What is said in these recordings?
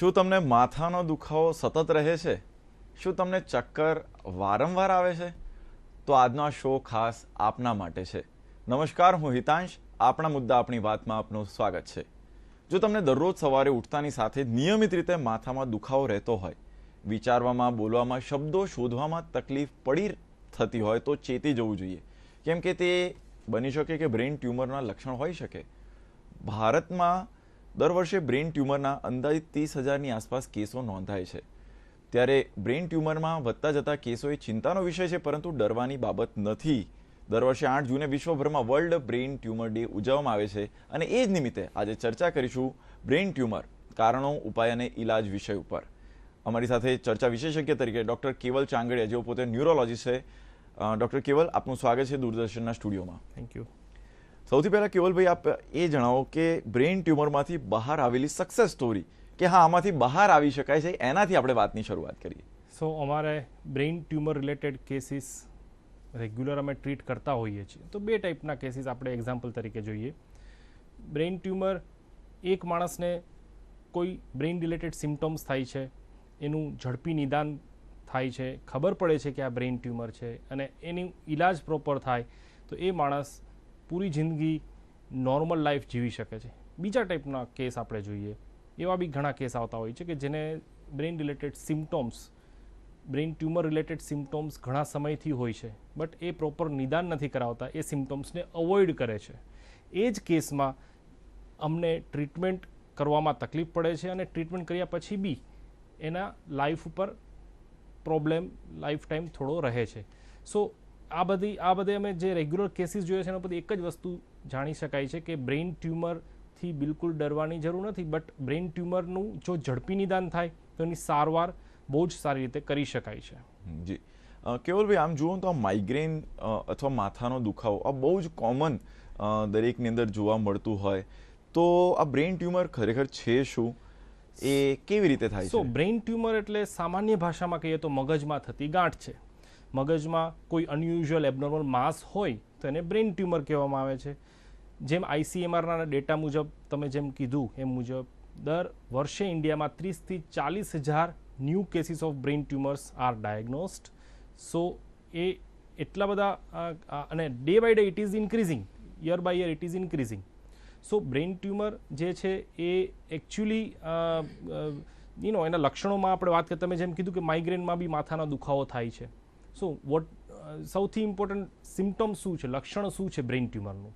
શું તમને માથાનો દુખાવો સતત રહે છે? શું તમને ચક્કર વારંવાર આવે છે? તો આજનો આ શો ખાસ આપના માટે છે. નમસ્કાર, હું હિતાંશ. આપણા મુદ્દા આપણી વાતમાં આપનું સ્વાગત છે. જો તમને દરરોજ સવારે ઉઠતાની સાથે નિયમિત રીતે માથામાં દુખાવો રહેતો હોય, વિચારવામાં, બોલવામાં, શબ્દો શોધવામાં તકલીફ પડી થતી હોય તો ચેતી જવું જોઈએ. કેમ કે તે બની શકે કે બ્રેઇન ટ્યુમરના લક્ષણ હોઈ શકે. ભારતમાં દર વર્ષે બ્રેઇન ટ્યુમરના અંદાજિત ત્રીસ હજારની આસપાસ કેસો નોંધાય છે. ત્યારે બ્રેઇન ટ્યુમરમાં વધતા જતા કેસો એ ચિંતાનો વિષય છે, પરંતુ ડરવાની બાબત નથી. દર વર્ષે આઠ જૂને વિશ્વભરમાં વર્લ્ડ બ્રેઇન ટ્યુમર ડે ઉજવવામાં આવે છે અને એ જ નિમિત્તે આજે ચર્ચા કરીશું બ્રેઇન ટ્યુમર, કારણો, ઉપાય અને ઇલાજ વિષય ઉપર. અમારી સાથે ચર્ચા વિશેષજ્ઞ તરીકે ડૉક્ટર કેવલ ચાંગડિયા, જેઓ પોતે ન્યુરોલોજીસ્ટ છે. ડૉક્ટર કેવલ, આપનું સ્વાગત છે દૂરદર્શનના સ્ટુડિયોમાં. Thank you. સૌથી પહેલા કેવલભાઈ, આપ એ જણાવો કે બ્રેઇન ટ્યુમરમાંથી બહાર આવેલી સક્સેસ સ્ટોરી કે હા, આમાંથી બહાર આવી શકાય છે, એનાથી આપણે વાતની શરૂઆત કરીએ. સો અમારે brain tumour related cases regular અમે ટ્રીટ કરતા હોઈએ છીએ. તો બે ટાઈપના કેસીસ આપણે એક્ઝામ્પલ તરીકે જોઈએ. બ્રેઇન ટ્યુમર, એક માણસને કોઈ બ્રેઇન રિલેટેડ સિમ્ટમ્સ થાય છે, એનું ઝડપી નિદાન થાય છે, ખબર પડે છે કે આ બ્રેઇન ટ્યુમર છે અને એની ઈલાજ પ્રોપર થાય, તો એ માણસ પૂરી જિંદગી નોર્મલ લાઈફ જીવી શકે છે. બીજા ટાઈપના કેસ આપણે જોઈએ. એવા બી ઘણા કેસ આવતા હોય છે કે જેને brain related symptoms brain tumour related symptoms ઘણા સમયથી હોય છે. બટ એ પ્રોપર નિદાન નથી કરાવતા. એ સિમ્ટોમ્સને અવોઇડ કરે છે. એ જ કેસમાં અમને ટ્રીટમેન્ટ કરવામાં તકલીફ પડે છે અને ટ્રીટમેન્ટ કર્યા પછી બી એના લાઈફ ઉપર પ્રોબ્લેમ લાઈફ ટાઈમ થોડો રહે છે. સો આ બધી આ બધે અમે જે રેગ્યુલર કેસીસ જોઈએ છે એના પરથી એક જ વસ્તુ જાણી શકાય છે કે બ્રેઇન ટ્યુમરથી બિલકુલ ડરવાની જરૂર નથી બટ બ્રેઇન ટ્યુમરનું જો ઝડપી નિદાન થાય તો એની સારવાર બહુ જ સારી રીતે કરી શકાય છે. જી. કેવલ કેવલભાઈ આમ જુઓ તો આ માઇગ્રેન અથવા માથાનો દુખાવો આ બહુ જ કોમન દરેકની અંદર જોવા મળતું હોય. તો આ બ્રેઇન ટ્યુમર ખરેખર છે શું? એ કેવી રીતે થાય સો છે? બ્રેઇન ટ્યુમર એટલે સામાન્ય ભાષામાં કહીએ તો મગજમાં થતી ગાંઠ છે. મગજમાં કોઈ અનયુઝ્યુઅલ એબનોર્મલ માસ હોય તો એને બ્રેઇન ટ્યુમર કહેવામાં આવે છે. જેમ આઈસીએમઆરના ડેટા મુજબ તમે જેમ કીધું, એમ મુજબ દર વર્ષે ઇન્ડિયામાં ત્રીસથી ચાલીસ હજાર new cases of brain tumours are diagnosed so એ એટલા બધા અને day by day it is increasing year by year it is increasing so brain tumour જે છે એ એકચ્યુઅલી યુ નો એના લક્ષણોમાં આપણે વાત કરીએ, તમે જેમ કીધું કે માઇગ્રેનમાં બી માથાનો દુખાવો થાય છે. સો વોટ સૌથી ઇમ્પોર્ટન્ટ સિમ્ટમ શું છે? લક્ષણ શું છે બ્રેઇન ટ્યુમરનું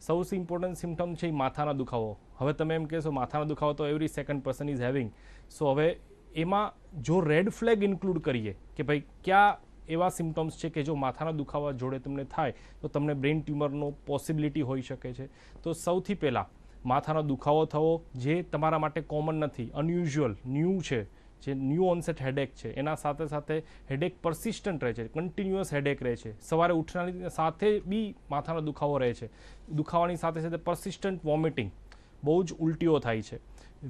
સૌથી ઇમ્પોર્ટન્ટ સિમ્ટમ છે એ માથાના દુખાવો. હવે તમે એમ કહેશો, માથાના દુખાવો તો every second person is having so હવે એમાં જો રેડ ફ્લેગ ઇન્ક્લુડ કરીએ કે ભાઈ ક્યાં એવા સિમ્ટમ્સ છે કે જો માથાના દુખાવા જોડે તમને થાય, તો તમને બ્રેઇન ટ્યુમરનો પોસિબિલિટી હોઈ શકે છે. તો સૌથી પહેલાં, માથાનો દુખાવો થવો જે તમારા માટે કોમન નથી અનયુઝ્યુઅલ ન્યૂ છે. જે ન્યૂ ઓનસેટ હેડેક છે, એના સાથે સાથે હેડેક પરસિસ્ટન્ટ રહે છે કન્ટિન્યુઅસ હેડેક રહે છે. સવારે ઉઠવાની સાથે બી માથાનો દુખાવો રહે છે. દુખાવાની સાથે સાથે પરસિસ્ટન્ટ વોમિટિંગ બહુ જ ઉલટીઓ થાય છે.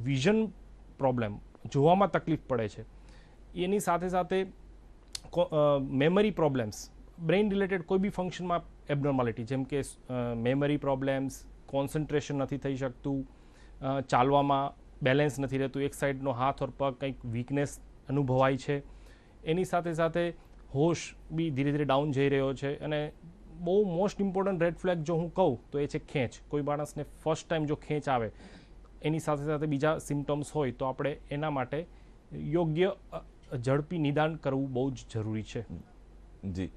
વિઝન પ્રોબ્લેમ જોવામાં તકલીફ પડે છે. એની સાથે સાથે મેમરી પ્રોબ્લેમ્સ બ્રેઇન રિલેટેડ કોઈ બી ફંક્શનમાં એબનોર્માલિટી જેમ કે મેમરી પ્રોબ્લેમ્સ કોન્સન્ટ્રેશન નથી થઈ શકતું ચાલવામાં બેલેન્સ નથી રહેતું. એક સાઈડનો હાથ ઓર પગ કંઈક વીકનેસ અનુભવાય છે. એની સાથે સાથે હોશ બી ધીરે ધીરે ડાઉન જઈ રહ્યો છે અને બહુ મોસ્ટ ઇમ્પોર્ટન્ટ રેડ ફ્લેગ જો હું કહું, તો એ છે ખેંચ. કોઈ માણસને ફર્સ્ટ ટાઈમ જો ખેંચ આવે, એની સાથે સાથે બીજા સિમ્ટમ્સ હોય, તો આપણે એના માટે યોગ્ય ઝડપી નિદાન કરવું બહુ જ જરૂરી છે. જી.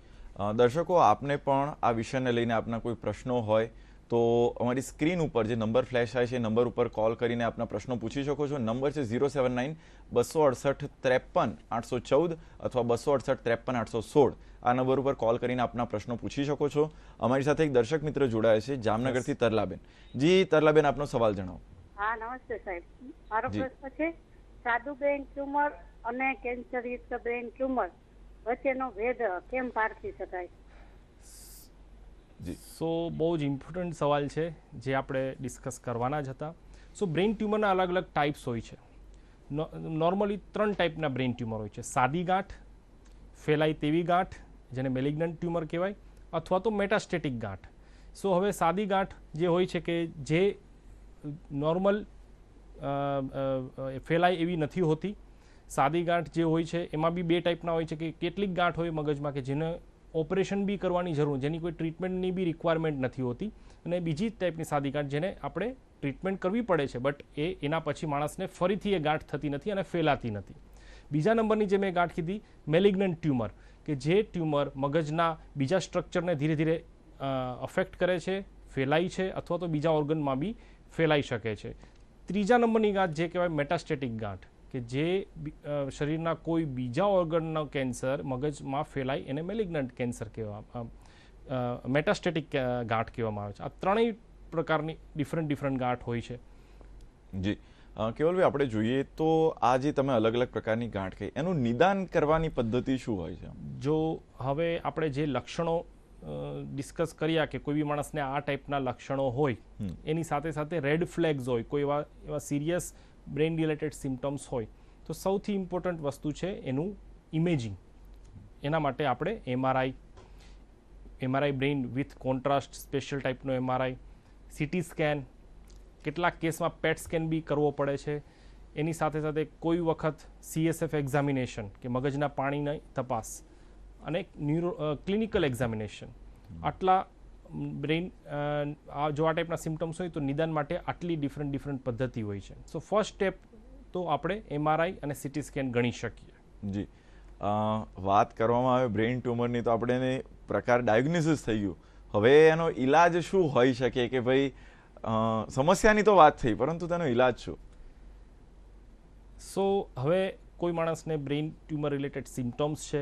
દર્શકો, આપને પણ આ વિષયને લઈને આપના કોઈ પ્રશ્નો હોય તો અમારી સ્ક્રીન ઉપર જે નંબર ફ્લેશ થાય છે એ નંબર ઉપર કોલ કરીને આપના પ્રશ્નો પૂછી શકો છો. નંબર છે ઝીરો સેવન નાઇન બસો અડસઠ ત્રેપન આઠસો ચૌદ અથવા બસો અડસઠ ત્રેપન આઠસો સોળ. આ નંબર ઉપર કોલ કરીને આપના પ્રશ્નો પૂછી શકો છો. અમારી સાથે એક દર્શક મિત્ર જોડાયા છે જામનગરથી તરલાબેન. જી તરલાબેન આપનો સવાલ જણાવો. હા નમસ્તે સાહેબ. મારો. પ્રશ્ન છે સાદુ બ્રેન ટ્યુમર અને કેન્સરયુક્ત બ્રેન ટ્યુમર વચ્ચેનો ભેદ કેમ પારખી શકાય? સો બહુ જ ઇમ્પોર્ટન્ટ સવાલ છે જે આપણે ડિસ્કસ કરવાના જ હતા. સો બ્રેઇન ટ્યુમરના અલગ અલગ ટાઈપ્સ હોય છે. નોર્મલી ત્રણ ટાઈપના બ્રેઇન ટ્યુમર હોય છે. સાદી ગાંઠ, ફેલાય તેવી ગાંઠ, જેને મેલિગ્નન્ટ ટ્યુમર કહેવાય, અથવા તો મેટાસ્ટેટિક ગાંઠ. સો હવે સાદી ગાંઠ જે હોય છે કે જે નોર્મલ ફેલાય એવી નથી હોતી. સાદી ગાંઠ જે હોય છે, એમાં બી બે ટાઈપના હોય છે કે કેટલીક ગાંઠ હોય મગજમાં કે જેને ઓપરેશન બી કરવાની જરૂર, જેની કોઈ ટ્રીટમેન્ટની બી રિક્વાયરમેન્ટ નથી હોતી. અને બીજી ટાઈપની સાદી ગાંઠ જેને આપણે ટ્રીટમેન્ટ કરવી પડે છે બટ એ એના પછી માણસને ફરીથી એ ગાંઠ થતી નથી અને ફેલાતી નથી. બીજા નંબરની જે મેં ગાંઠ કીધી મેલિગ્નન્ટ ટ્યુમર કે જે ટ્યુમર મગજના બીજા સ્ટ્રક્ચરને ધીરે ધીરે અફેક્ટ કરે છે, ફેલાય છે, અથવા તો બીજા ઓર્ગનમાં બી ફેલાઈ શકે છે. ત્રીજા નંબરની ગાંઠ જે કહેવાય મેટાસ્ટેટિક ગાંઠ કે જે શરીરના કોઈ બીજા ઓર્ગનનો કેન્સર મગજમાં ફેલાય એને મેલિગ્નન્ટ કેન્સર કહેવા મેટાસ્ટેટિક ગાંઠ કહેવામાં આવે છે. આ ત્રણેય પ્રકારની ડિફરન્ટ ડિફરન્ટ ગાંઠ હોય છે. જી. કેવલભાઈ આપણે જોઈએ તો આ જે તમે અલગ અલગ પ્રકારની ગાંઠ કહી એનું નિદાન કરવાની પદ્ધતિ શું હોય છે? જો હવે આપણે જે લક્ષણો ડિસ્કસ કર્યા કે કોઈ બી માણસને આ ટાઈપના લક્ષણો હોય એની સાથે સાથે રેડ ફ્લેગ્સ હોય કોઈ એવા એવા સિરિયસ બ્રેન રિલેટેડ સિમ્ટમ્સ હોય, તો સૌથી ઇમ્પોર્ટન્ટ વસ્તુ છે એનું ઇમેજિંગ. એના માટે આપણે MRI MRI brain with contrast, special ટાઈપનો MRI CT scan, કેટલાક કેસમાં પેટ સ્કેન બી કરવો પડે છે. એની સાથે સાથે કોઈ વખત સીએસએફ એક્ઝામિનેશન કે મગજના પાણીની તપાસ અને ન્યુરો ક્લિનિકલ એક્ઝામિનેશન આટલા બ્રેઇન આ જો આ ટાઈપના સિમ્ટમ્સ હોય તો નિદાન માટે આટલી ડિફરન્ટ ડિફરન્ટ પદ્ધતિ હોય છે. સો ફર્સ્ટ સ્ટેપ તો આપણે એમઆરઆઈ અને સિટી સ્કેન ગણી શકીએ. જી. વાત કરવામાં આવે બ્રેઇન ટ્યુમરની તો આપણે એને પ્રકાર ડાયગ્નોસિસ થઈ ગયું. હવે એનો ઈલાજ શું હોઈ શકે કે ભાઈ સમસ્યાની તો વાત થઈ પરંતુ તેનો ઈલાજ શું? સો હવે કોઈ માણસને બ્રેઇન ટ્યુમર રિલેટેડ સિમ્ટમ્સ છે.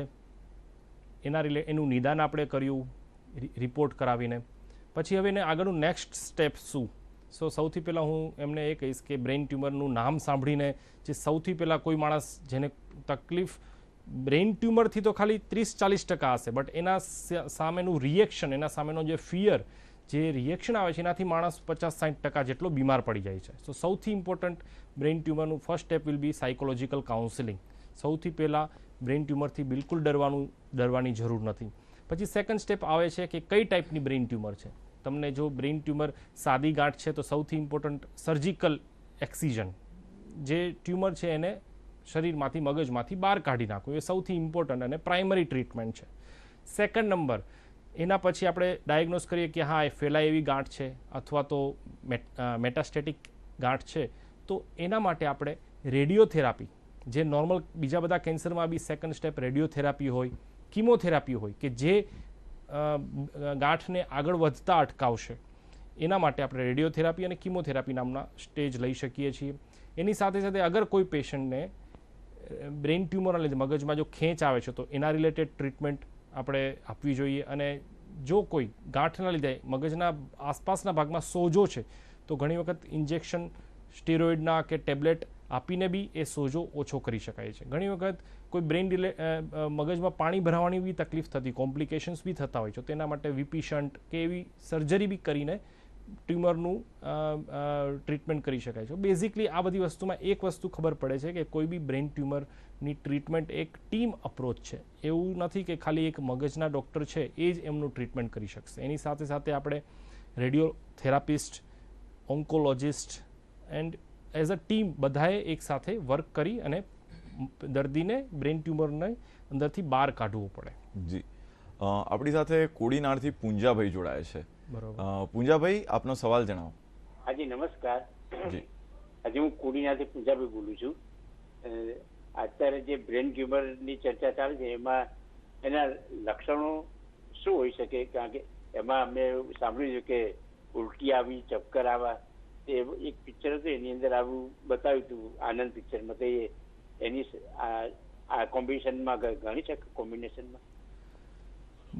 એના રિલે એનું નિદાન આપણે કર્યું. રિપોર્ટ કરાવીને. પછી હવે એને આગળનું નેક્સ્ટ સ્ટેપ શું? સો સૌથી પહેલાં હું એમને એ કહીશ કે બ્રેઇન ટ્યુમરનું નામ સાંભળીને જે સૌથી પહેલાં કોઈ માણસ જેને તકલીફ બ્રેઇન ટ્યુમરથી તો ખાલી ત્રીસ ચાલીસ ટકા હશે બટ એના સામેનું રિએક્શન એના સામેનો જે ફિયર જે રિએક્શન આવે છે, એનાથી માણસ પચાસ સાઠ ટકા જેટલો બીમાર પડી જાય છે. સો સૌથી important brain ટ્યુમરનું first step will be psychological counselling સૌથી પહેલાં બ્રેઇન ટ્યુમરથી બિલકુલ ડરવાનું, ડરવાની જરૂર નથી. પછી સેકન્ડ સ્ટેપ આવે છે કે કઈ ટાઈપની બ્રેઇન ટ્યુમર છે. તમને જો બ્રેઇન ટ્યુમર સાદી ગાંઠ છે તો સૌથી ઇમ્પોર્ટન્ટ સર્જિકલ એક્સિઝન જે ટ્યુમર છે એને શરીરમાંથી, મગજમાંથી બહાર કાઢી નાખવું. એ સૌથી ઇમ્પોર્ટન્ટ અને પ્રાઇમરી ટ્રીટમેન્ટ છે. સેકન્ડ નંબર એના પછી આપણે ડાયગ્નોસ કરીએ કે હા, એ ફેલાય એવી ગાંઠ છે અથવા તો મેટાસ્ટેટિક ગાંઠ છે. તો એના માટે આપણે રેડિયોથેરાપી જે નોર્મલ બીજા બધા કેન્સરમાં બી સેકન્ડ સ્ટેપ રેડિયોથેરાપી હોય કિમોથેરાપી હોય કે જે ગાંઠને આગળ વધતા અટકાવશે. એના માટે આપણે રેડિયોથેરાપી અને કિમોથેરાપી નામના સ્ટેજ લઈ શકીએ છીએ. એની સાથે સાથે અગર કોઈ પેશન્ટને બ્રેઇન ટ્યુમરના લીધે મગજમાં જો ખેંચ આવે છે તો એના રિલેટેડ ટ્રીટમેન્ટ આપણે આપવી જોઈએ અને જો કોઈ ગાંઠના લીધે મગજના આસપાસના ભાગમાં સોજો છે, તો ઘણી વખત ઇન્જેક્શન સ્ટીરોઇડના કે ટેબ્લેટ આપીને બી એ સોજો ઓછો કરી શકાય છે. ઘણી વખત કોઈ બ્રેઇન અ, મગજમાં પાણી ભરાવાની બી તકલીફ થતી કોમ્પ્લિકેશન્સ બી થતા હોય છે. તેના માટે વીપી શન્ટ કે એવી સર્જરી બી કરીને ટ્યુમરનું ટ્રીટમેન્ટ કરી શકાય છે. બેઝિકલી આ બધી વસ્તુમાં એક વસ્તુ ખબર પડે છે કે કોઈ બી બ્રેઇન ટ્યુમરની ટ્રીટમેન્ટ એક ટીમ અપ્રોચ છે. એવું નથી કે ખાલી એક મગજના ડૉક્ટર છે એ જ એમનું ટ્રીટમેન્ટ કરી શકશે. એની સાથે સાથે આપણે radio therapist oncologist and as a team બધાએ એક સાથે વર્ક કરી અને દર્દીને બ્રેન ટ્યુમરને અંદરથી બહાર કાઢવું પડે. જી. આપણી સાથે કોડીનારથી પૂંજાભાઈ જોડાય છે. પૂંજાભાઈ આપનો સવાલ જણાવો. હાજી નમસ્કાર. જી. આજે હું કોડીનારથી પૂંજાભાઈ બોલું છું. અત્યારે જે બ્રેન ટ્યુમરની ચર્ચા ચાલે છે એમાં એના લક્ષણો શું હોઈ શકે? કારણ કે એમાં અમે સાંભળ્યું છે કે ઉલટી આવી ચક્કર આવવા તે એક પિક્ચર હતું, એની અંદર આવું બતાવ્યું હતું, આનંદ પિક્ચરમાં તો એ એની આ કોમ્બિનેશનમાં ગણી શકે કોમ્બિનેશનમાં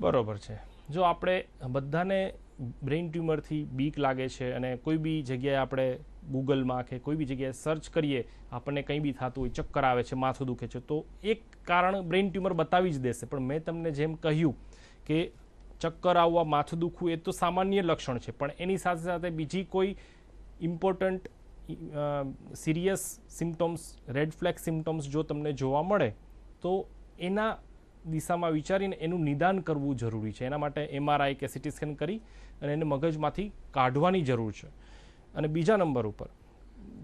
બરોબર છે. જો આપણે બધાને બ્રેઇન ટ્યુમરથી બીક લાગે છે અને કોઈ બી જગ્યાએ આપણે ગૂગલમાં કે કોઈ બી જગ્યાએ સર્ચ કરીએ, આપણને કંઈ બી થતું હોય, ચક્કર આવે છે, માથું દુખે છે, તો એક કારણ બ્રેઇન ટ્યુમર બતાવી જ દેશે. પણ મેં તમને જેમ કહ્યું કે ચક્કર આવવા, માથું દુખવું એ તો સામાન્ય લક્ષણ છે. પણ એની સાથે સાથે બીજી કોઈ important serious symptoms red flag symptoms જો તમને જોવા મળે, તો એના દિશામાં વિચારીને એનું નિદાન કરવું જરૂરી છે. એના માટે એમઆરઆઈ કે સિટી સ્કેન કરી અને એને મગજમાંથી કાઢવાની જરૂર છે. અને બીજા નંબર ઉપર,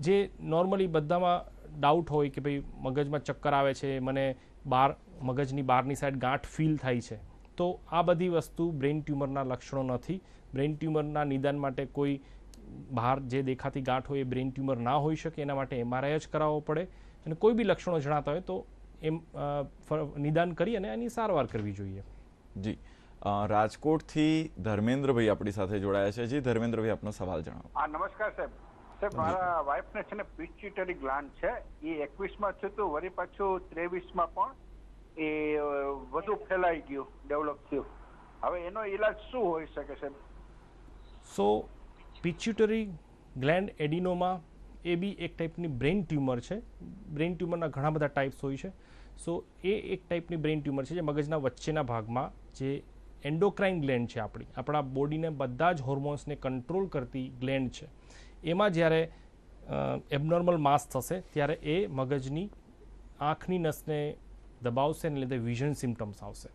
જે નોર્મલી બધામાં ડાઉટ હોય કે ભાઈ મગજમાં ચક્કર આવે છે, મને બાર, મગજની બહારની સાઈડ ગાંઠ ફીલ થાય છે, તો આ બધી વસ્તુ બ્રેઇન ટ્યુમરના લક્ષણો નથી. બ્રેઇન ટ્યુમરના નિદાન માટે કોઈ બહાર જે દેખાતી ગાંઠ હોય એ બ્રેઇન ટ્યુમર ના હોઈ શકે એના માટે એમઆરઆઈ જ કરાવવો પડે અને કોઈ બી લક્ષણો જણાતા હોય તો એમ ફ- નિદાન કરી અને એની સારવાર કરવી જોઈએ. જી. રાજકોટથી ધર્મેન્દ્રભાઈ આપણી સાથે જોડાયા છે. જી ધર્મેન્દ્રભાઈ આપનો સવાલ જણાવો. હા નમસ્કાર સાહેબ. સાહેબ મારા વાઈફને છે ને પિચ્યુટરી ગ્લાન્ડ છે. એ એકવીસમાં થયું હતું વળી પાછું ત્રેવીસમાં પણ એ વધુ ફેલાઈ ગયું ડેવલપ થયું. હવે એનો ઈલાજ શું હોઈ શકે સાહેબ? સો પિચ્યુટરી ગ્લેન્ડ એડિનોમા એ બી એક ટાઈપની બ્રેઇન ટ્યુમર છે. બ્રેઇન ટ્યુમરના ઘણા બધા ટાઈપ્સ હોય છે. સો એ એક ટાઈપની બ્રેઇન ટ્યુમર છે જે મગજના વચ્ચેના ભાગમાં જે એન્ડોક્રાઇન ગ્લેન્ડ છે આપણી. આપણા બોડીને બધા જ હોર્મોન્સને કંટ્રોલ કરતી ગ્લેન્ડ છે. એમાં જ્યારે એબનોર્મલ માસ થશે, ત્યારે એ મગજની આંખની નસને દબાવશે એને લીધે વિઝન સિમ્ટમ્સ આવશે.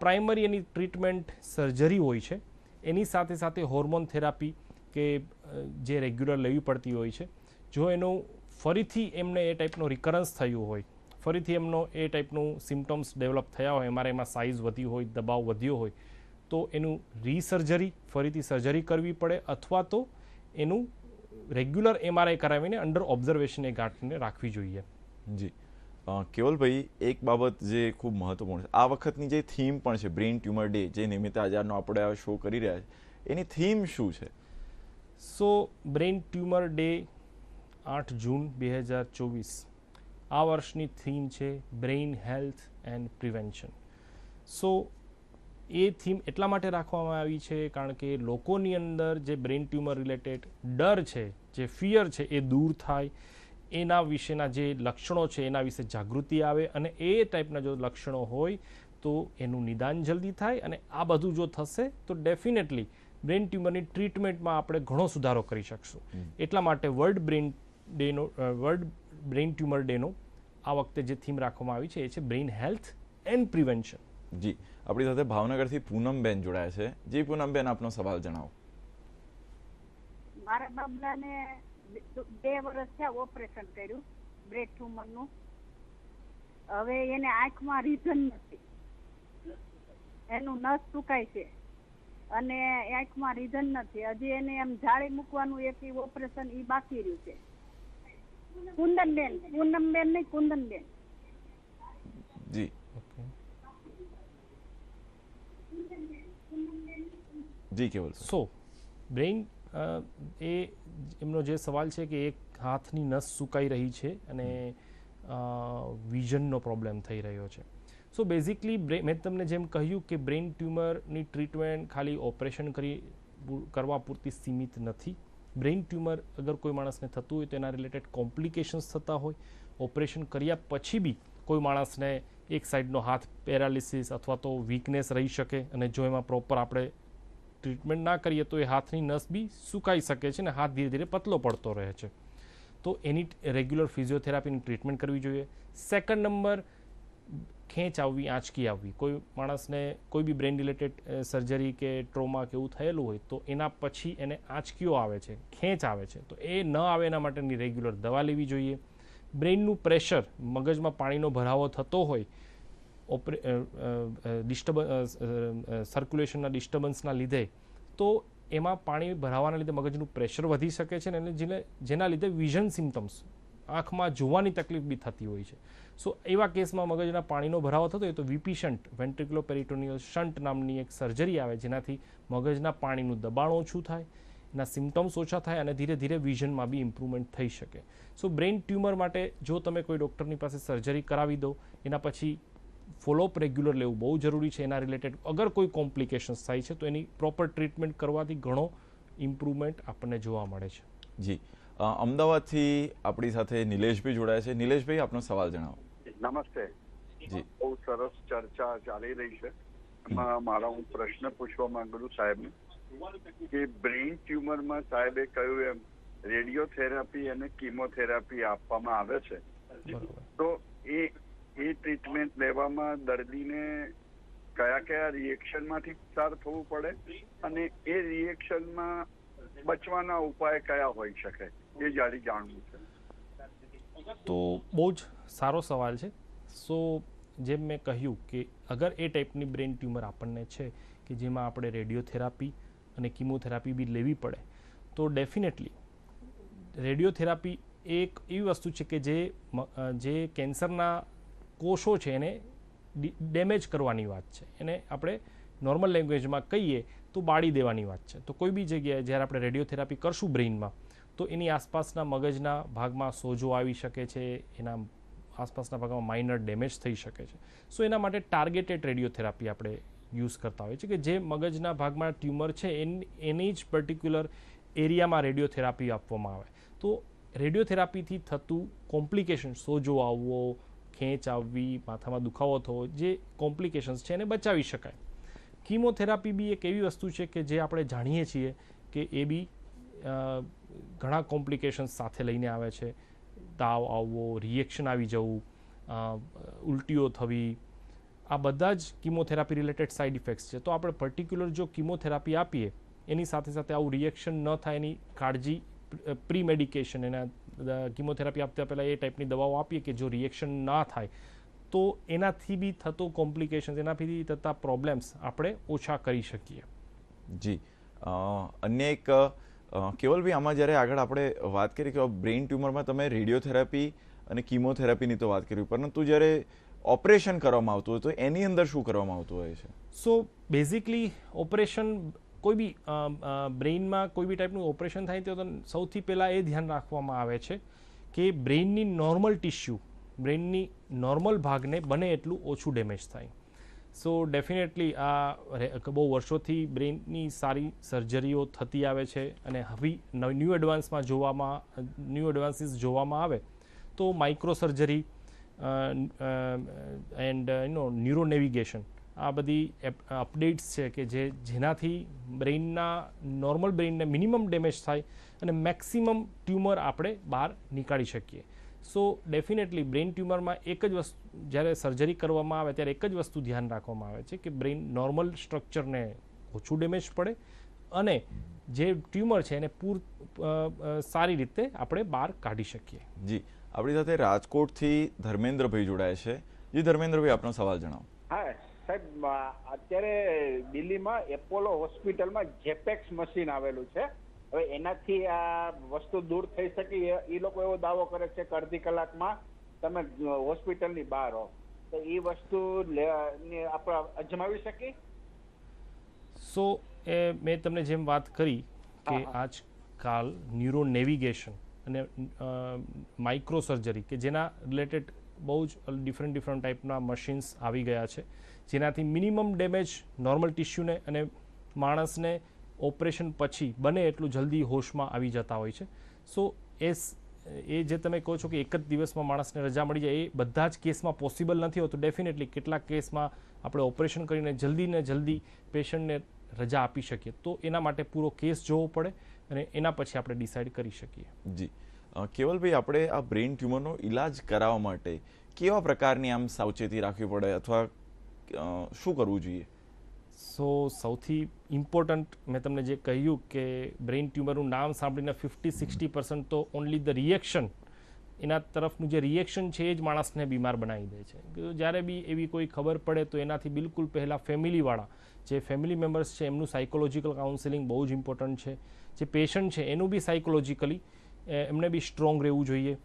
પ્રાઇમરી એની ટ્રીટમેન્ટ સર્જરી હોય છે. એની સાથે સાથે હોર્મોન થેરાપી કે જે રેગ્યુલર લેવી પડતી હોય છે, જો એનું ફરીથી એમને એ ટાઈપનો રિકરન્સ થયું હોય, ફરીથી એમનો એ ટાઈપનું સિમ્ટમ્સ ડેવલપ થયા હોય, અમારે એમાં સાઇઝ વધી હોય, દબાવ વધ્યો હોય, તો એનું રીસર્જરી ફરીથી સર્જરી કરવી પડે અથવા તો એનું રેગ્યુલર એમઆરઆઈ કરાવીને અંડર ઓબ્ઝર્વેશન એ ગાંઠને રાખવી જોઈએ. જી. કેવલભાઈ, એક બાબત જે ખૂબ મહત્વપૂર્ણ છે. આ વખતની જે થીમ પણ છે બ્રેઇન ટ્યુમર ડે જે નિમિત્તે આજનો આપણે આ શો કરી રહ્યા છે, એની થીમ શું છે? સો બ્રેઇન ટ્યુમર ડે આઠ જૂન બે હજાર ચોવીસ. આ વર્ષની થીમ છે brain health and prevention. So A theme એટલા માટે રાખવામાં આવી છે કારણ કે લોકોની અંદર જે બ્રેઇન ટ્યુમર રિલેટેડ ડર છે, જે ફિયર છે એ દૂર થાય. એના વિશેના જે લક્ષણો છે એના વિશે જાગૃતિ આવે અને એ ટાઈપના જો લક્ષણો હોય તો એનું નિદાન જલ્દી થાય અને આ બધું જો થશે તો ડેફિનેટલી બ્રેન ટ્યુમરની ટ્રીટમેન્ટમાં આપણે ઘણો સુધારો કરી શકશું. એટલા માટે વર્લ્ડ બ્રેન ડેનો વર્લ્ડ બ્રેન ટ્યુમર ડેનો આ વખતે જે થીમ રાખવામાં આવી છે એ છે બ્રેઇન હેલ્થ એન્ડ પ્રિવેન્શન. જી આપણી સાથે ભાવનગરથી પૂનમબેન જોડાયા છે. જી પૂનમબેન આપનો સવાલ જણાવો. મારા બાબલાને બે- બે વર્ષ થયા ઓપરેશન કર્યું બ્રેન ટ્યુમરનું. હવે એને આંખમાં રીઝન નથી. એનું નસ સુકાય છે. અને આંખમાં રીઝન નથી. હજી એને એમ જાળી મૂકવાનું એક ઓપરેશન ઈ બાકી રહ્યું છે. કુંદનબેન પૂનમબેન નહીં કુંદનબેન. જી. ઓકે. જી કેવલ સો બ્રેઇન એ એમનો જે સવાલ છે કે એક હાથની નસ સુકાઈ રહી છે અને વિઝનનો પ્રોબ્લેમ થઈ રહ્યો છે. સો બેઝિકલી મેં તમને જેમ કહ્યું કે બ્રેઇન ટ્યુમરની ટ્રીટમેન્ટ ખાલી ઓપરેશન કરી કરવા પૂરતી સીમિત નથી. બ્રેઇન ટ્યુમર અગર કોઈ માણસને થતું હોય તો એના રિલેટેડ કોમ્પ્લિકેશન્સ થતા હોય. ઓપરેશન કર્યા પછી બી કોઈ માણસને એક સાઈડનો હાથ પેરાલિસિસ અથવા તો વીકનેસ રહી શકે અને જો એમાં પ્રોપર આપણે ટ્રીટમેન્ટ ના કરીએ તો એ હાથની નસ બી સુકાઈ શકે છે અને હાથ ધીરે ધીરે પતલો પડતો રહે છે. તો એની રેગ્યુલર ફિઝિયોથેરાપીની ટ્રીટમેન્ટ કરવી જોઈએ. સેકન્ડ નંબર ખેંચ આવવી, આંચકી આવવી. કોઈ માણસને કોઈ બી બ્રેન રિલેટેડ સર્જરી કે ટ્રોમા કે એવું થયેલું હોય, તો એના પછી એને આંચકીઓ આવે છે, ખેંચ આવે છે. તો એ ન આવે એના માટેની રેગ્યુલર દવા લેવી જોઈએ. બ્રેઇનનું પ્રેશર, મગજમાં પાણીનો ભરાવો થતો હોય, ઓપરે ડિસ્ટર્બ સર્ક્યુલેશનના ડિસ્ટર્બન્સના લીધે, તો એમાં પાણી ભરાવાના લીધે મગજનું પ્રેશર વધી શકે છે અને જેને, જેના લીધે વિઝન સિમ્ટમ્સ આંખમાં જોવાની તકલીફ બી થતી હોય છે. સો એવા કેસમાં મગજના પાણીનો ભરાવો થતો હોય તો VP shunt ventriculo peritoneal shunt નામની એક સર્જરી આવે જેનાથી મગજના પાણીનું દબાણ ઓછું થાય, એના સિમ્ટમ્સ ઓછા થાય અને ધીરે ધીરે વિઝનમાં બી ઇમ્પ્રુવમેન્ટ થઈ શકે. સો બ્રેઇન ટ્યુમર માટે જો તમે કોઈ ડૉક્ટરની પાસે સર્જરી કરાવી દો, એના પછી ફોલોઅપ રેગ્યુલર લેવું બહુ જરૂરી છે. એના રિલેટેડ અગર કોઈ કોમ્પ્લિકેશન્સ થાય છે, તો એની પ્રોપર ટ્રીટમેન્ટ કરવાથી ઘણો ઇમ્પ્રુવમેન્ટ આપણને જોવા મળે છે. જી. અમદાવાદથી આપણી સાથે નિલેશભાઈ જોડાયા છે. નિલેશભાઈ આપનો સવાલ જણાવો. નમસ્તે. જી. બહુ સરસ ચર્ચા ચાલી રહી છે. એમાં મારા હું પ્રશ્ન પૂછવા માંગુ છું સાહેબને કે બ્રેઇન ટ્યુમરમાં સાહેબે કહ્યું એમ રેડિયોથેરાપી અને કીમોથેરાપી આપવામાં આવે છે. તો એ એ ટ્રીટમેન્ટ લેવામાં દર્દીને કયા કયા રિએક્શનમાંથી પસાર થવું પડે અને એ રિએક્શનમાં બચવાના ઉપાય કયા હોઈ શકે? એ જાણી જાણવું છે. તો બહુ જ સારો સવાલ છે. સો, જેમ મેં કહ્યું કે અગર એ ટાઈપની બ્રેન ટ્યુમર આપણને છે કે જેમાં આપણે રેડિયોથેરાપી અને કિમોથેરાપી બી લેવી પડે, તો ડેફિનેટલી રેડિયોથેરાપી એક એવી વસ્તુ છે કે જે જે કેન્સરના કોષો છે એને ડેમેજ કરવાની વાત છે. એને આપણે નોર્મલ લેંગ્વેજમાં કહીએ તો બાળી દેવાની વાત છે. તો કોઈ બી જગ્યાએ જ્યારે આપણે રેડિયોથેરાપી કરશું બ્રેઇનમાં તો એની આસપાસના મગજના ભાગમાં સોજો આવી શકે છે, એના આસપાસના ભાગમાં માઇનર ડેમેજ થઈ શકે છે. સો એના માટે ટાર્ગેટેડ રેડિયોથેરાપી આપણે યુઝ કરતા હોય છે કે જે મગજના ભાગમાં ટ્યુમર છે, એન જ પર્ટિક્યુલર એરિયામાં રેડિયોથેરાપી આપવામાં આવે. તો રેડિયોથેરાપીથી થતું કોમ્પ્લિકેશન સોજો આવવો, ખેંચ આવવી, માથામાં દુખાવો થવો, જે કોમ્પ્લિકેશન્સ છે એને બચાવી શકાય. કીમોથેરાપી બી એક એવી વસ્તુ છે કે જે આપણે જાણીએ છીએ કે એ બી ઘણા કોમ્પ્લિકેશન્સ સાથે લઈને આવે છે. તાવ આવવો રિએક્શન આવી જવું ઉલટીઓ થવી. આ બધા જ કિમોથેરાપી રિલેટેડ સાઇડ ઇફેક્ટ્સ છે. તો આપણે પર્ટિક્યુલર જો કિમોથેરાપી આપીએ, એની સાથે સાથે આવું રિએક્શન ન થાય એની કાળજી પ્રી મેડિકેશન એના કિમોથેરાપી આપતા પહેલાં એ ટાઈપની દવાઓ આપીએ કે જો રિએક્શન ના થાય, તો એનાથી બી થતો કોમ્પ્લિકેશન્સ એનાથી થતા પ્રોબ્લેમ્સ આપણે ઓછા કરી શકીએ. જી. અન્ય એક કેવલભાઈ આમાં જ્યારે આગળ આપણે વાત કરી કે બ્રેઇન ટ્યુમરમાં તમે રેડિયોથેરાપી અને કીમોથેરાપીની તો વાત કરી, પરંતુ જ્યારે ઓપરેશન કરવામાં આવતું હોય તો એની અંદર શું કરવામાં આવતું હોય છે? સો બેઝિકલી ઓપરેશન કોઈ બી બ્રેઇનમાં કોઈ બી ટાઈપનું ઓપરેશન થાય તો સૌથી પહેલાં એ ધ્યાન રાખવામાં આવે છે કે બ્રેઇનની નોર્મલ ટિશ્યુ, બ્રેઇનની નોર્મલ ભાગને બને એટલું ઓછું ડેમેજ થાય. સો ડેફિનેટલી આ બહુ વર્ષોથી બ્રેઇનની સારી સર્જરીઓ થતી આવે છે અને હવે ન્યૂ એડવાન્સમાં જોવામાં ન્યૂ એડવાન્સીસ જોવામાં આવે, તો micro surgery and you know neuro navigation આ બધી અપડેટ્સ છે કે જે જેનાથી બ્રેઇનના નોર્મલ બ્રેઇનને મિનિમમ ડેમેજ થાય અને મેક્સિમમ ટ્યુમર આપણે બહાર નીકાળી શકીએ. સો ડેફિનેટલી બ્રેઇન ટ્યુમરમાં એક જ વસ્તુ જ્યારે સર્જરી કરવામાં આવે ત્યારે એક જ વસ્તુ ધ્યાન રાખવામાં આવે છે કે બ્રેઇન નોર્મલ સ્ટ્રક્ચરને ઓછું ડેમેજ પડે અને જે ટ્યુમર છે એને પૂર સારી રીતે આપણે બહાર કાઢી શકીએ. જી આપણી સાથે રાજકોટથી ધર્મેન્દ્રભાઈ જોડાય છે. જી ધર્મેન્દ્રભાઈ આપનો સવાલ જણાવો. હા સાહેબ અત્યારે દિલ્હીમાં એપોલો હોસ્પિટલમાં જેપેક્સ મશીન આવેલું છે. હવે એનાથી આ વસ્તુ દૂર થઈ શકી એ- લોકો એવો દાવો કરે છે કે અડધી કલાકમાં તમે હોસ્પિટલની બહાર હો તો એ વસ્તુ આપણે અજમાવી શકીએ સો એ મેં તમને જેમ વાત કરી કે. આજકાલ ન્યુરો નેવિગેશન અને માઇક્રો સર્જરી કે જેના રિલેટેડ બહુ જ ડિફરન્ટ ડિફરન્ટ ટાઈપના મશીન્સ આવી ગયા છે. જેનાથી મિનિમમ ડેમેજ નોર્મલ ટિશ્યુને અને માણસને ઓપરેશન પછી બને એટલું જલ્દી હોશમાં આવી જતા હોય છે. સો એ એ જે તમે કહો છો કે એક જ દિવસમાં માણસને રજા મળી જાય, એ બધા જ કેસમાં પોસિબલ નથી હોતું. ડેફિનેટલી કેટલાક કેસમાં આપણે ઓપરેશન કરીને જલ્દી ને જલ્દી પેશન્ટને રજા આપી શકીએ. તો એના માટે પૂરો કેસ જોવો પડે અને એના પછી આપણે ડિસાઇડ કરી શકીએ. જી. કેવલભાઈ, આપણે આ બ્રેઇન ટ્યુમરનો ઈલાજ કરાવવા માટે કેવા પ્રકારની આમ સાવચેતી રાખવી પડે? અથવા શું કરવું જોઈએ? સો સૌથી ઇમ્પોર્ટન્ટ મેં તમને જે કહ્યું કે બ્રેઇન ટ્યુમરનું નામ સાંભળીને ફિફ્ટી સિક્સટી પર્સન્ટ તો ઓનલી ધ રિએક્શન એના તરફનું જે રિએક્શન છે એ જ માણસને બીમાર બનાવી દે છે. જ્યારે બી એવી કોઈ ખબર પડે તો એનાથી બિલકુલ પહેલાં ફેમિલીવાળા જે ફેમિલી મેમ્બર્સ છે એમનું સાયકોલોજીકલ કાઉન્સિલિંગ બહુ જ ઇમ્પોર્ટન્ટ છે. જે પેશન્ટ છે એનું બી સાયકોલોજીકલી એમને બી સ્ટ્રોંગ રહેવું જોઈએ.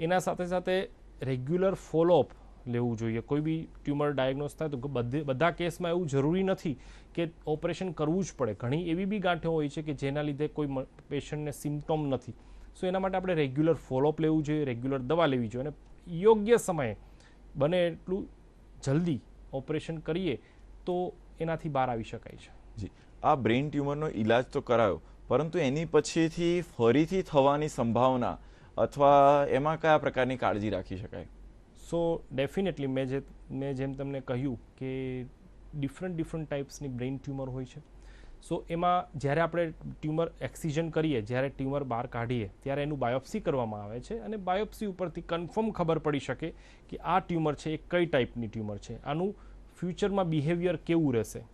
એના સાથે સાથે રેગ્યુલર ફોલોઅપ લેવું જોઈએ. કોઈ બી ટ્યુમર ડાયગ્નોસ થાય તો બધે, બધા કેસમાં એવું જરૂરી નથી કે ઓપરેશન કરવું જ પડે. ઘણી એવી બી ગાંઠો હોય છે કે જેના લીધે કોઈ પેશન્ટને સિમ્ટોમ નથી. સો એના માટે આપણે રેગ્યુલર ફોલોઅપ લેવું જોઈએ, રેગ્યુલર દવા લેવી જોઈએ અને યોગ્ય સમયે બને એટલું જલ્દી ઓપરેશન કરીએ તો એનાથી બહાર આવી શકાય છે. જી. આ બ્રેઇન ટ્યુમરનો ઈલાજ તો કરાયો, પરંતુ એની પછીથી ફરીથી થવાની સંભાવના અથવા એમાં કયા પ્રકારની કાળજી રાખી શકાય? સો ડેફિનેટલી મેં જે મેં જેમ તમને કહ્યું કે ડિફરન્ટ ડિફરન્ટ ટાઈપ્સની બ્રેઇન ટ્યુમર હોય છે. સો એમાં જ્યારે આપણે ટ્યુમર એક્સિઝન કરીએ, જ્યારે ટ્યુમર બહાર કાઢીએ, ત્યારે એનું બાયોપ્સી કરવામાં આવે છે અને બાયોપ્સી ઉપરથી કન્ફર્મ ખબર પડી શકે કે આ ટ્યુમર છે, એ કઈ ટાઈપની ટ્યુમર છે. આનું ફ્યુચરમાં બિહેવિયર કેવું રહેશે?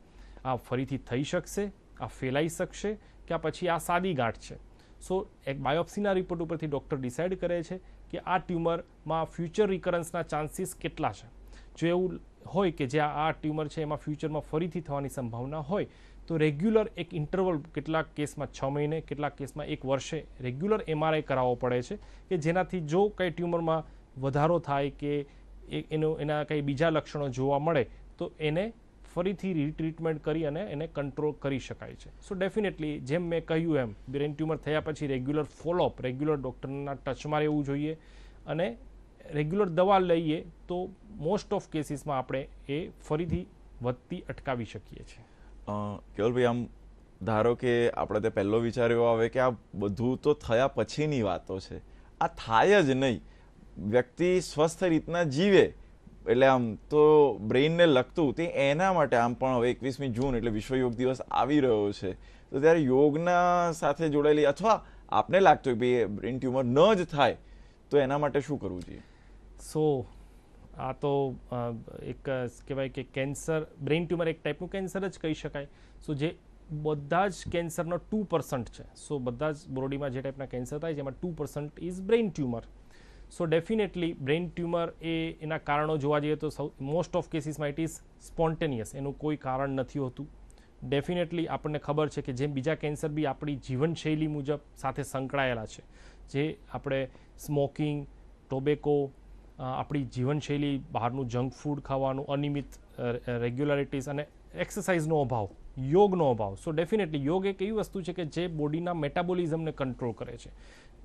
આ ફરીથી થઈ શકશે? આ ફેલાઈ શકશે? કે આ પછી આ સાદી ગાંઠ છે? સો એક બાયોપ્સીના રિપોર્ટ ઉપરથી ડૉક્ટર ડિસાઇડ કરે છે કે આ ટ્યુમરમાં ફ્યુચર રિકરન્સના ચાન્સીસ કેટલા છે? જો એવું હોય કે જે આ ટ્યુમર છે, એમાં ફ્યુચરમાં ફરીથી થવાની સંભાવના હોય, તો રેગ્યુલર એક ઇન્ટરવલ કેટલાક કેસમાં છ મહિને, કેટલાક કેસમાં એક વર્ષે રેગ્યુલર એમઆરઆઈ કરાવવો પડે છે કે જેનાથી જો કંઈ ટ્યુમરમાં વધારો થાય કે એનો એના કંઈ બીજા લક્ષણો જોવા મળે, તો એને ફરીથી રીટ્રીટમેન્ટ કરી અને એને કંટ્રોલ કરી શકાય છે. સો ડેફિનેટલી જેમ મેં કહ્યું એમ બ્રેન ટ્યુમર થયા પછી રેગ્યુલર ફોલોઅપ રેગ્યુલર ડૉક્ટરના ટચમાં રહેવું જોઈએ અને રેગ્યુલર દવા લઈએ તો મોસ્ટ ઓફ કેસીસમાં આપણે એ ફરીથી વધતી અટકાવી શકીએ છીએ. કેવલભાઈ, આમ ધારો કે આપણે તે પહેલો વિચાર એવો આવે કે આ બધું તો થયા પછીની વાતો છે. આ થાય જ નહીં. વ્યક્તિ સ્વસ્થ રીતના જીવે એટલે આમ તો બ્રેઇનને લગતું તે એના માટે આમ પણ હવે એકવીસમી જૂન એટલે વિશ્વ યોગ દિવસ આવી રહ્યો છે. તો ત્યારે યોગના સાથે જોડાયેલી અથવા આપને લાગતું કે બ્રેઇન ટ્યુમર ન જ થાય, તો એના માટે શું કરવું જોઈએ? સો, આ તો એક કહેવાય કે કેન્સર, બ્રેઇન ટ્યુમર એક ટાઈપનું કેન્સર જ કહી શકાય. સો જે બધા જ કેન્સરનો ટુ પર્સન્ટ છે. સો બધા જ બોડીમાં જે ટાઈપના કેન્સર થાય છે, એમાં two percent is brain tumour. So definitely brain tumour એ એના કારણો જોવા જઈએ તો સૌ મોસ્ટ ઓફ કેસીસમાં ઇટ ઇઝ સ્પોન્ટેનિયસ એનું કોઈ કારણ નથી હોતું. ડેફિનેટલી આપણને ખબર છે કે જેમ બીજા કેન્સર બી આપણી જીવનશૈલી મુજબ સાથે સંકળાયેલા છે. જે આપણે સ્મોકિંગ ટોબેકો આપણી જીવનશૈલી બહારનું જંક ફૂડ ખાવાનું, અનિયમિત રેગ્યુલારિટીઝ અને એક્સરસાઇઝનો અભાવ, યોગનો અભાવ. સો ડેફિનેટલી યોગ એક એવી વસ્તુ છે કે જે બોડીના મેટાબોલિઝમને કંટ્રોલ કરે છે.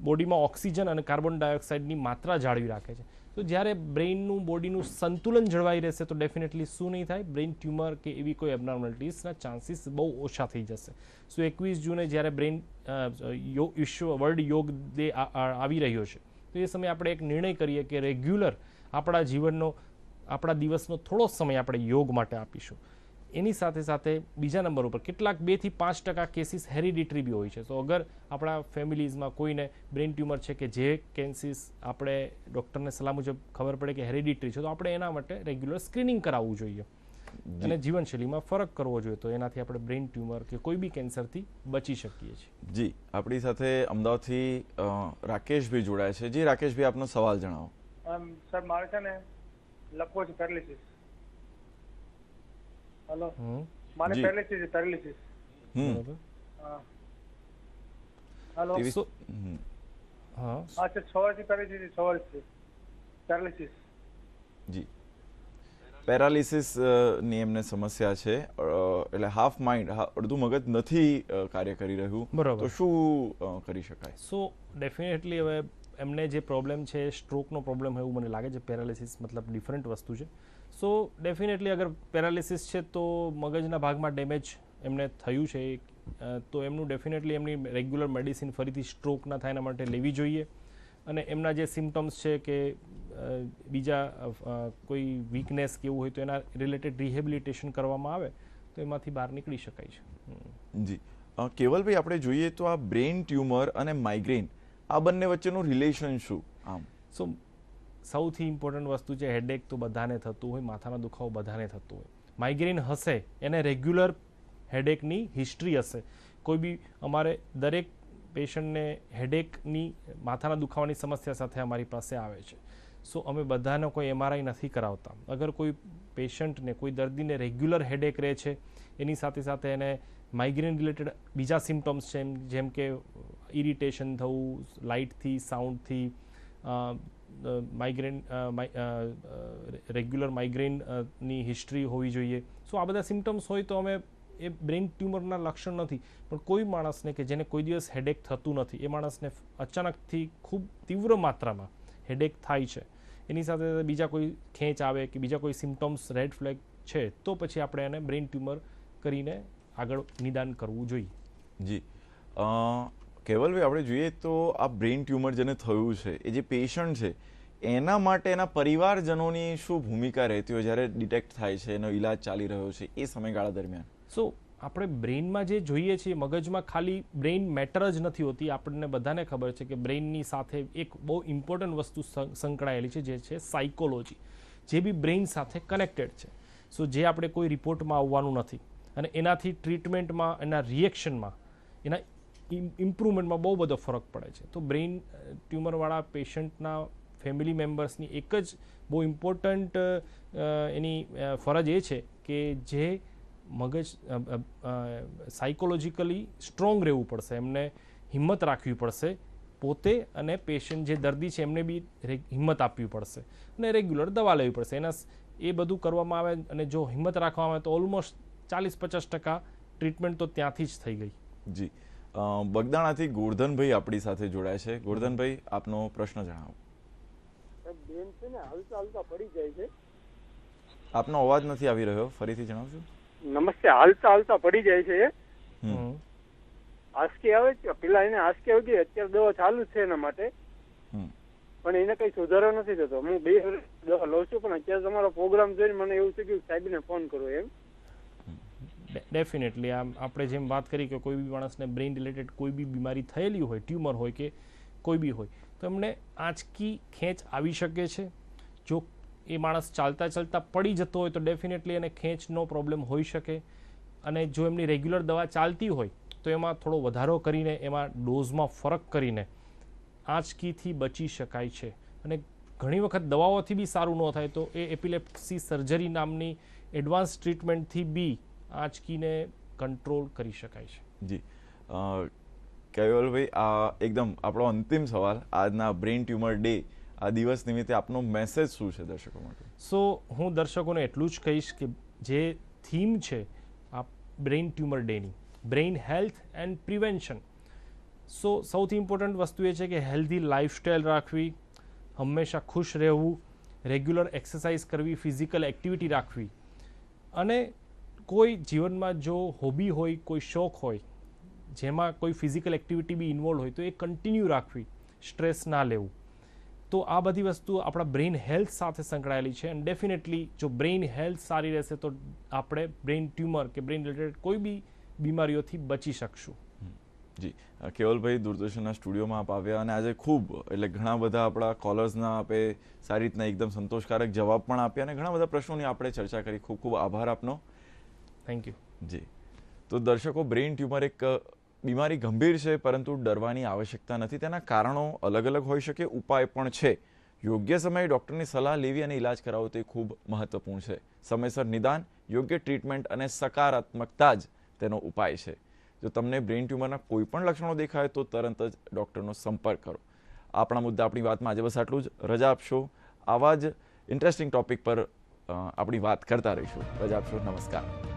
બોડીમાં ઓક્સિજન અને કાર્બન ડાયોક્સાઇડની માત્રા જાળવી રાખે છે. તો જ્યારે બ્રેઇનનું બોડીનું સંતુલન જળવાઈ રહેશે, તો ડેફિનેટલી શું નહીં થાય? બ્રેઇન ટ્યુમર કે એવી કોઈ એબનોર્માલિટીઝના ચાન્સીસ બહુ ઓછા થઈ જશે. સો એકવીસ જૂને જ્યારે બ્રેઇન વિશ્વ વર્લ્ડ યોગ ડે આવી રહ્યો છે, તો એ સમયે આપણે એક નિર્ણય કરીએ કે રેગ્યુલર આપણા જીવનનો, આપણા દિવસનો થોડો સમય આપણે યોગ માટે આપીશું. એની સાથે સાથે બીજા નંબર ઉપર કેટલાક બેથી પાંચ ટકા કેસીસ હેરિડિટરી બી હોય છે. તો અગર આપણા ફેમિલીઝમાં કોઈને બ્રેન ટ્યુમર છે કે જે કેન્સીસ આપણે ડૉક્ટરને સલાહ મુજબ ખબર પડે કે હેરિડિટરી છે તો આપણે એના માટે રેગ્યુલર સ્ક્રીનિંગ કરાવવું જોઈએ. અને જીવનશૈલીમાં ફરક કરવો જોઈએ તો એનાથી આપણે બ્રેન ટ્યુમર કે કોઈ બી કેન્સરથી બચી શકીએ છીએ. જી આપણી સાથે અમદાવાદથી રાકેશભાઈ જોડાય છે. જી રાકેશભાઈ આપનો સવાલ જણાવો. સર મારે છે ને લખવો છે પેરાલિસિસ હલો હમ મારે જી. પેરાલિસિસ છે પેરાલિસિસ હમ બરોબર હા હલો તેવી- સો- હમ. હા હા છે છ વર્ષથી પેરાલિસિસ છ વર્ષથી પેરાલિસિસ જી પેરાલિસિસની એમને સમસ્યા છે. એટલે હાફ માઇન્ડ અડધું મગજ નથી કાર્ય કરી રહ્યું. બરાબર. તો શું કરી શકાય? સો ડેફિનેટલી હવે એમને જે પ્રોબ્લેમ છે સ્ટ્રોકનો પ્રોબ્લેમ હોય એવું મને લાગે છે. પેરાલિસિસ મતલબ ડિફરન્ટ વસ્તુ છે. સો ડેફિનેટલી અગર પેરાલિસિસ છે તો મગજના ભાગમાં ડેમેજ એમને થયું છે. તો એમનું ડેફિનેટલી એમની રેગ્યુલર મેડિસિન ફરીથી સ્ટ્રોક ના થાય એના માટે લેવી જોઈએ. અને એમના જે સિમ્ટમ્સ છે કે બીજા કોઈ વીકનેસ કેવું હોય તો એના રિલેટેડ રિહેબિલિટેશન કરવામાં આવે તો એમાંથી બહાર નીકળી શકાય છે. જી. કેવલભાઈ આપણે જોઈએ તો આ બ્રેઇન ટ્યુમર અને માઇગ્રેન આ બંને વચ્ચેનું રિલેશન શું? આમ. સો સૌથી ઇમ્પોર્ટન્ટ વસ્તુ છે હેડેક તો બધાને થતું હોય, માથાનો દુખાવો બધાને થતું હોય. માઇગ્રેન હશે, એને રેગ્યુલર હેડેકની હિસ્ટ્રી હશે. કોઈ બી અમારે દરેક પેશન્ટને હેડેકની માથાના દુખાવાની સમસ્યા સાથે અમારી પાસે આવે છે. સો અમે બધાનો કોઈ એમઆરઆઈ નથી કરાવતા. અગર કોઈ પેશન્ટને કોઈ દર્દીને રેગ્યુલર હેડેક રહે છે, એની સાથે સાથે એને માઇગ્રેન રિલેટેડ બીજા સિમ્ટમ્સ છે, જેમ કે ઇરિટેશન થવું લાઇટથી સાઉન્ડથી માઇગ્રેન રેગ્યુલર માઇગ્રેનની હિસ્ટ્રી હોવી જોઈએ. સો આ બધા સિમ્ટમ્સ હોય તો અમે એ બ્રેઇન ટ્યુમરના લક્ષણ નથી. પણ કોઈ માણસને કે જેને કોઈ દિવસ હેડેક થતું નથી, એ માણસને અચાનકથી ખૂબ તીવ્ર માત્રામાં હેડેક થાય છે. એની સાથે સાથે બીજા કોઈ ખેંચ આવે કે બીજા કોઈ સિમ્ટમ્સ રેડ ફ્લેગ છે, તો પછી આપણે એને બ્રેઇન ટ્યુમર કરીને આગળ નિદાન કરવું જોઈએ. જી. કેવલભાઈ આપણે જોઈએ તો આ બ્રેઇન ટ્યુમર જેને થયું છે, એ જે પેશન્ટ છે, એના માટે એના પરિવારજનોની શું ભૂમિકા રહેતી હોય, જ્યારે ડિટેક્ટ થાય છે, એનો ઈલાજ ચાલી રહ્યો છે, એ સમયગાળા દરમિયાન? સો આપણે બ્રેઇનમાં જે જોઈએ છીએ, મગજમાં ખાલી બ્રેઇન મેટર જ નથી હોતી. આપણને બધાને ખબર છે કે બ્રેઇનની સાથે એક બહુ ઇમ્પોર્ટન્ટ વસ્તુ સંકળાયેલી છે, જે છે સાયકોલોજી, જે બી બ્રેઇન સાથે કનેક્ટેડ છે. સો જે આપણે કોઈ રિપોર્ટમાં આવવાનું નથી. અને એનાથી ટ્રીટમેન્ટમાં, એના રિએક્શનમાં, એના ઇમ્પ્રુવમેન્ટમાં બહુ બધો ફરક પડે છે. તો બ્રેઇન ટ્યુમરવાળા પેશન્ટના ફેમિલી મેમ્બર્સની એક જ બહુ ઇમ્પોર્ટન્ટ એની ફરજ એ છે કે જે મગજ સાયકોલોજીકલી સ્ટ્રોંગ રહેવું પડશે, એમને હિંમત રાખવી પડશે પોતે અને પેશન્ટ જે દર્દી છે એમને બી હિંમત આપવી પડશે અને રેગ્યુલર દવા લેવી પડશે. એના એ બધું કરવામાં આવે અને જો હિંમત રાખવામાં આવે તો ઓલમોસ્ટ ચાલીસ પચાસ ટકા ટ્રીટમેન્ટ તો ત્યાંથી જ થઈ ગઈ. જી. બગદાણાથી ગોરધનભાઈ આપણી સાથે જોડાય છે. ગોરધનભાઈ આપનો પ્રશ્ન જણાવો. બેન છે ને હાલતા હાલતા પડી જાય છે. આપનો અવાજ નથી આવી રહ્યો. ફરીથી જણાવશો? નમસ્તે હાલતા હાલતા પડી જાય છે. આંસકી આવે છે. પેલા એને આસકી આવી ગઈ અત્યારે દવા ચાલુ છે એના માટે. પણ એને કઈ સુધારો નથી થતો. હું બે દવા લઉં છું પણ અત્યારે તમારો પ્રોગ્રામ જોઈને મને એવું છે કે સાહેબને ફોન કરો એમ. ડેફિનેટલી આમ આપણે જેમ વાત કરી કે કોઈ બી માણસને બ્રેઇન રિલેટેડ કોઈ બી બીમારી થયેલી હોય ટ્યુમર હોય કે કોઈ બી હોય, તો એમને આંચકી ખેંચ આવી શકે છે. જો એ માણસ ચાલતા ચાલતા પડી જતો હોય, તો ડેફિનેટલી એને ખેંચનો પ્રોબ્લેમ હોઈ શકે. અને જો એમની રેગ્યુલર દવા ચાલતી હોય, તો એમાં થોડો વધારો કરીને એમાં ડોઝમાં ફરક કરીને આંચકીથી બચી શકાય છે. અને ઘણી વખત દવાઓથી બી સારું ન થાય, તો એ એપિલેપ્સી સર્જરી નામની એડવાન્સ ટ્રીટમેન્ટથી બી આંચકીને કંટ્રોલ કરી શકાય છે. જી. કેવલભાઈ આ એકદમ આપણો અંતિમ સવાલ. આજના બ્રેઇન ટ્યુમર ડે આ દિવસ નિમિત્તે આપનો મેસેજ શું છે દર્શકો માટે? સો હું દર્શકોને એટલું જ કહીશ કે જે થીમ છે આ brain tumour Danny brain health and prevention. So સૌથી ઇમ્પોર્ટન્ટ વસ્તુ એ છે કે હેલ્ધી લાઇફસ્ટાઇલ રાખવી હંમેશા ખુશ રહેવું રેગ્યુલર એક્સરસાઇઝ કરવી ફિઝિકલ એક્ટિવિટી રાખવી. અને કોઈ જીવનમાં જો હોબી હોય, કોઈ શોખ હોય, જેમાં કોઈ ફિઝિકલ એક્ટિવિટી બી ઇન્વોલ્વ હોય, તો એ કન્ટિન્યુ રાખવી સ્ટ્રેસ ના લેવું. તો આ બધી વસ્તુ આપણા બ્રેઇન હેલ્થ સાથે સંકળાયેલી છે અને ડેફિનેટલી જો બ્રેઇન હેલ્થ સારી રહેશે તો આપણે બ્રેઇન ટ્યુમર કે બ્રેઇન રિલેટેડ કોઈ બી બીમારીઓથી બચી શકશું. જી. કેવલભાઈ દૂરદર્શનના સ્ટુડિયોમાં આપ આવ્યા અને આજે ખૂબ, એટલે ઘણા બધા આપણા કોલર્સના આપે સારી રીતના એકદમ સંતોષકારક જવાબ પણ આપ્યા અને ઘણા બધા પ્રશ્નોની આપણે ચર્ચા કરી. ખૂબ ખૂબ આભાર આપનો. થેન્ક યુ જી. તો દર્શકો, બ્રેઇન ટ્યુમર એક બીમારી ગંભીર છે, પરંતુ ડરવાની આવશ્યકતા નથી. તેના કારણો અલગ અલગ હોઈ શકે, ઉપાય પણ છે. યોગ્ય સમયે ડૉક્ટરની સલાહ લેવી અને ઇલાજ કરાવવો તે ખૂબ મહત્વપૂર્ણ છે. સમયસર નિદાન, યોગ્ય ટ્રીટમેન્ટ અને સકારાત્મકતા જ તેનો ઉપાય છે. જો તમને બ્રેઇન ટ્યુમરના કોઈ પણ લક્ષણો દેખાય, તો તરત જ ડૉક્ટરનો સંપર્ક કરો. આપણા મુદ્દા, આપણી વાતમાં આજે બસ આટલું જ. રજા આપશો. આવા જ ઇન્ટરેસ્ટિંગ ટોપિક પર આપણી વાત કરતા રહીશું. રજા આપશો. નમસ્કાર.